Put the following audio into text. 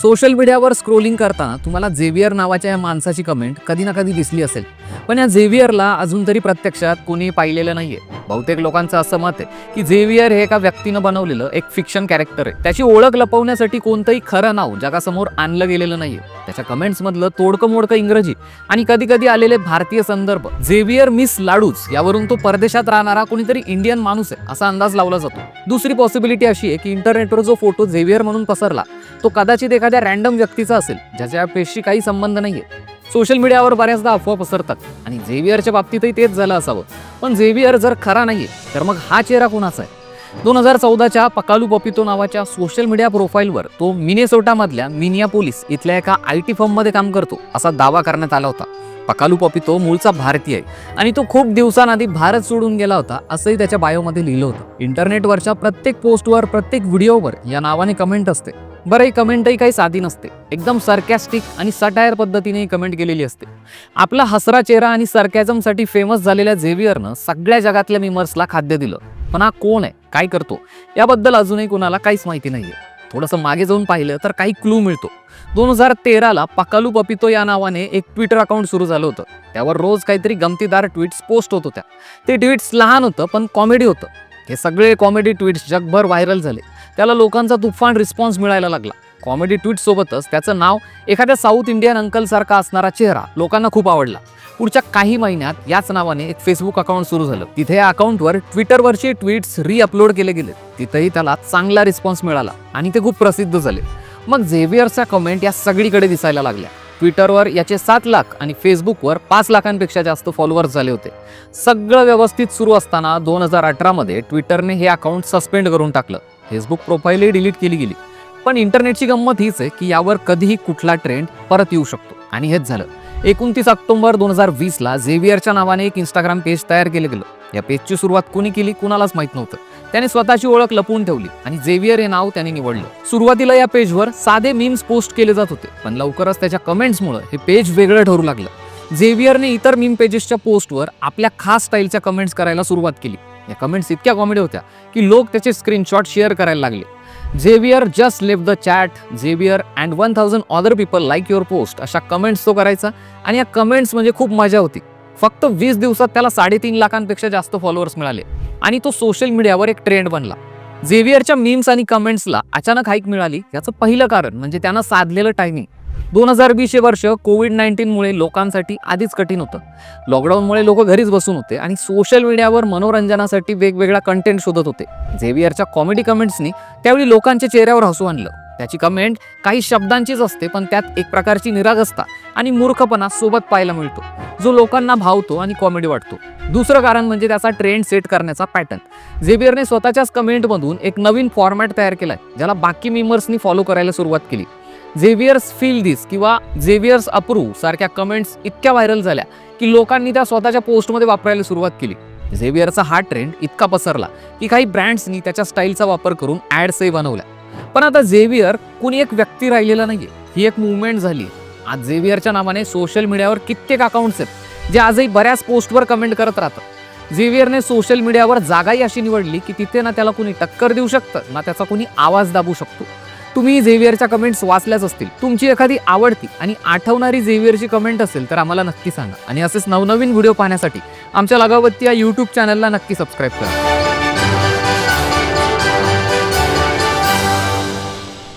Social मीडियावर scrolling करताना तुम्हाला झेवियर नावाच्या या माणसाची कमेंट कधी ना कधी दिसली असेल. पण या झेवियरला अजून तरी प्रत्यक्षात कोणी पाहिलेलं नाहीये. बहुतेक लोकांचं असं मत आहे की झेवियर हे एका व्यक्तीनं बनवलेलं एक फिक्शन कॅरेक्टर आहे. त्याची ओळख लपवण्यासाठी कोणतंही खरं नाव जगासमोर आणलं गेलेलं नाहीये. त्याच्या कमेंट्स मधलं तोडकं मोडकं इंग्रजी आणि कधी कधी आलेले भारतीय संदर्भ. झेवियर मिस लाडूच यावरून तो परदेशात राहणारा कोणीतरी इंडियन माणूस आहे असा अंदाज लावला जातो. दुसरी पॉसिबिलिटी अशी आहे की इंटरनेटवर जो फोटो झेवियर म्हणून पसरला तो कदाचित एखाद्या रॅन्डम व्यक्तीचा असेल ज्याच्या पेशी काही संबंध नाहीये. सोशल मीडियावर बऱ्याचदा अफवा पसरतात आणि झेवियरच्या बाबतीतही तेच झालं असावं. पण झेवियर जर खरा नाहीये तर मग हा चेहरा कोणाचा आहे? दोन हजार चौदाच्या पकालू पपितो नावाच्या सोशल मीडिया प्रोफाईलवर तो मिनेसोटामधल्या मिनियापोलिस इथल्या एका आय टी फर्ममध्ये काम करतो असा दावा करण्यात आला होता. पकालू पपितो मूळचा भारतीय आहे आणि तो खूप दिवसांआधी भारत सोडून गेला होता असंही त्याच्या बायोमध्ये लिहिलं होतं. इंटरनेटवरच्या प्रत्येक पोस्टवर प्रत्येक व्हिडिओवर या नावाने कमेंट असते. बरं ही कमेंटही काही साधी नसते. एकदम सरकॅस्टिक आणि सटायर पद्धतीने ही कमेंट केलेली असते. आपला हसरा चेहरा आणि सरकॅझमसाठी फेमस झालेल्या झेवियरनं सगळ्या जगातल्या मिमर्सला खाद्य दिलं. पण हा कोण आहे? काय करतो? याबद्दल अजूनही कुणाला काहीच माहिती नाहीये. थोडंसं मागे जाऊन पाहिलं तर काही क्लू मिळतो. दोन हजार तेराला पकालू पपितो या नावाने एक ट्विटर अकाउंट सुरू झालं होतं. त्यावर रोज काहीतरी गमतीदार ट्विट्स पोस्ट होत होत्या. ते ट्विट्स लहान होतं पण कॉमेडी होतं. हे सगळे कॉमेडी ट्विट्स जगभर व्हायरल झाले. त्याला लोकांचा तुफान रिस्पॉन्स मिळायला लागला. कॉमेडी ट्विट सोबतच त्याचं नाव एखाद्या साऊथ इंडियन अंकलसारखा असणारा चेहरा लोकांना खूप आवडला. पुढच्या काही महिन्यात याच नावाने एक फेसबुक अकाउंट सुरू झालं. तिथे या अकाउंटवर ट्विटरवरचे ट्विट्स रीअपलोड केले गेले. तिथेही त्याला चांगला रिस्पॉन्स मिळाला आणि ते खूप प्रसिद्ध झाले. मग झेवियरच्या कमेंट या सगळीकडे दिसायला लागल्या. ट्विटरवर याचे सात लाख आणि फेसबुकवर पाच लाखांपेक्षा जास्त फॉलोअर्स झाले होते. सगळं व्यवस्थित सुरू असताना दोन हजार अठरामध्ये ट्विटरने हे अकाउंट सस्पेंड करून टाकलं. फेसबुक प्रोफाईलही डिलीट केली गेली. पण इंटरनेटची गंमत हीच आहे की यावर कधीही कुठला ट्रेंड परत येऊ शकतो. आणि हेच झालं. एकोणतीस ऑक्टोबर दोन हजार वीसला झेवियरच्या नावाने एक इंस्टाग्राम पेज तयार केलं गेलं. या पेजची सुरुवात कुणी केली कुणालाच माहीत नव्हतं. त्याने स्वतःची ओळख लपवून ठेवली आणि झेवियर हे नाव त्याने निवडलं. सुरुवातीला या पेजवर साधे मीम्स पोस्ट केले जात होते. पण लवकरच त्याच्या कमेंट्समुळे हे पेज वेगळं ठरू लागलं. झेवियरने इतर मीम पेजेसच्या पोस्टवर आपल्या खास स्टाईलच्या कमेंट्स करायला सुरुवात केली. या कमेंट्स इतक्या कॉमेडी होत्या की लोक त्याचे स्क्रीनशॉट शेअर करायला लागले. Xavier just leave the chat Xavier and one thousand other people like your post अशा कमेंट्स तो करायचा आणि या कमेंट्स म्हणजे खूप मजा होती. फक्त वीस दिवसात त्याला साडेतीन लाखांपेक्षा जास्त फॉलोअर्स मिळाले. आणि तो सोशल मीडियावर एक ट्रेंड बनला. झेवियरच्या मीम्स आणि कमेंट्सला अचानक हाईक मिळाली. याचं पहिलं कारण म्हणजे त्यानं साधलेलं टायमिंग दोन हजार वीस हे वर्ष कोविड नाईन्टीनमुळे लोकांसाठी आधीच कठीण होतं. लॉकडाऊनमुळे लोक घरीच बसून होते आणि सोशल मीडियावर मनोरंजनासाठी वेगवेगळा कंटेंट शोधत होते. झेवियरच्या कॉमेडी कमेंट्सनी त्यावेळी लोकांच्या चेहऱ्यावर हसू आणलं. त्याची कमेंट काही शब्दांचीच असते पण त्यात एक प्रकारची निरागसता आणि मूर्खपणा सोबत पाहायला मिळतो. जो लोकांना भावतो आणि कॉमेडी वाटतो. दुसरं कारण म्हणजे त्याचा ट्रेंड सेट करण्याचा पॅटर्न. झेबियरने स्वतःच्याच कमेंटमधून एक नवीन फॉर्मॅट तयार केलाय ज्याला बाकी मेंबर्सनी फॉलो करायला सुरुवात केली. झेवियर्स फील दिस किंवा झेवियर्स अप्रूव्ह सारख्या कमेंट्स इतक्या व्हायरल झाल्या की लोकांनी त्या स्वतःच्या पोस्टमध्ये वापरायला सुरुवात केली. झेवियरचा हा ट्रेंड इतका पसरला की काही ब्रँड्सनी त्याच्या स्टाईलचा वापर करून ॲड्सही बनवल्या. पण आता झेवियर कुणी एक व्यक्ती राहिलेला नाहीये. ही एक मुवमेंट झाली. आज झेवियरच्या नावाने सोशल मीडियावर कित्येक अकाउंट्स आहेत जे आजही बऱ्याच पोस्टवर कमेंट करत राहतात. झेवियरने सोशल मीडियावर जागाही अशी निवडली की तिथे ना त्याला कुणी टक्कर देऊ शकतं ना त्याचा कुणी आवाज दाबू शकतो. तुम्ही झेवियरच्या कमेंट्स वाचल्याच असतील. तुमची एखादी आवडती आणि आठवणारी झेवियरची कमेंट असेल तर आम्हाला नक्की सांगा. आणि असेच नवनवीन व्हिडिओ पाहण्यासाठी आमच्या लगावती या यूट्यूब चॅनलला नक्की सबस्क्राईब करा.